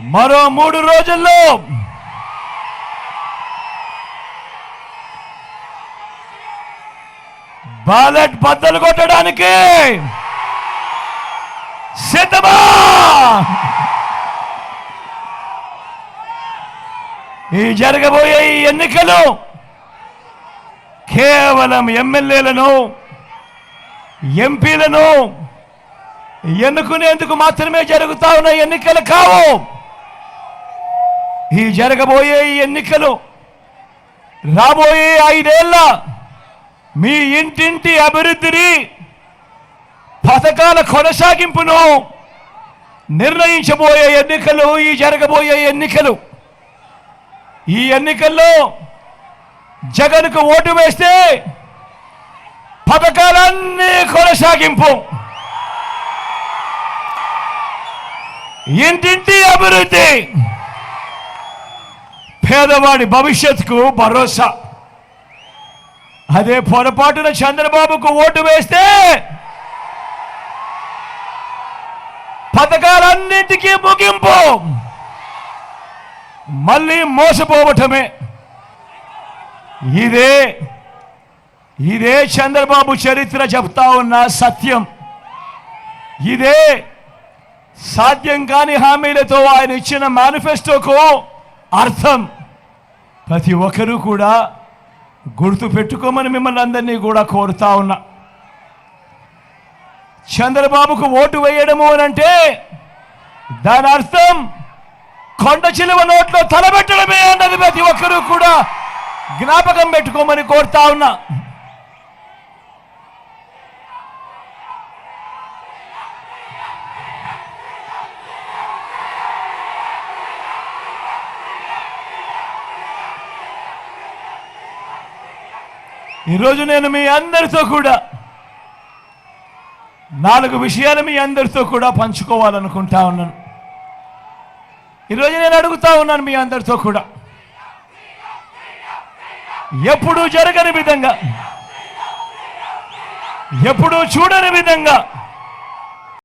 మరో మూడు రోజుల్లో బాలెట్ బద్దలు కొట్టడానికి సిద్ధమా? ఈ జరగబోయే ఈ ఎన్నికలు కేవలం ఎమ్మెల్యేలను ఎంపీలను ఎన్నుకునేందుకు మాత్రమే జరుగుతా ఉన్న ఎన్నికలు కావు. ఈ జరగబోయే ఈ ఎన్నికలు రాబోయే ఐదేళ్ళ మీ ఇంటింటి అభివృద్ధిని పథకాల కొనసాగింపును నిర్ణయించబోయే ఎన్నికలు ఈ జరగబోయే ఎన్నికలు. ఈ ఎన్నికల్లో జగన్కు ఓటు వేస్తే పథకాలన్నీ కొనసాగింపు. ఇంటింటి అభివృద్ధి. పేదవాడి భవిష్యత్తుకు భరోసా. అదే పొరపాటున చంద్రబాబుకు ఓటు వేస్తే పథకాలన్నింటికీ ముగింపు. మళ్ళీ మోసపోవటమే. ఇదే ఇదే చంద్రబాబు చరిత్ర చెప్తా ఉన్న సత్యం. ఇదే సాధ్యం కాని హామీలతో ఆయన ఇచ్చిన మేనిఫెస్టోకు అర్థం. ప్రతి ఒక్కరూ కూడా గుర్తు పెట్టుకోమని మిమ్మల్ని అందరినీ కూడా కోరుతా ఉన్నా. చంద్రబాబుకు ఓటు వేయడము అని అంటే దాని అర్థం కొండ చిలువ నోట్లో తలబెట్టడమే అన్నది ప్రతి ఒక్కరూ కూడా జ్ఞాపకం పెట్టుకోమని కోరుతా ఉన్నా. ఈరోజు నేను మీ అందరితో కూడా నాలుగు విషయాలు మీ అందరితో కూడా పంచుకోవాలనుకుంటా ఉన్నాను. ఈరోజు నేను అడుగుతా ఉన్నాను మీ అందరితో కూడా. ఎప్పుడూ జరగని విధంగా ఎప్పుడూ చూడని విధంగా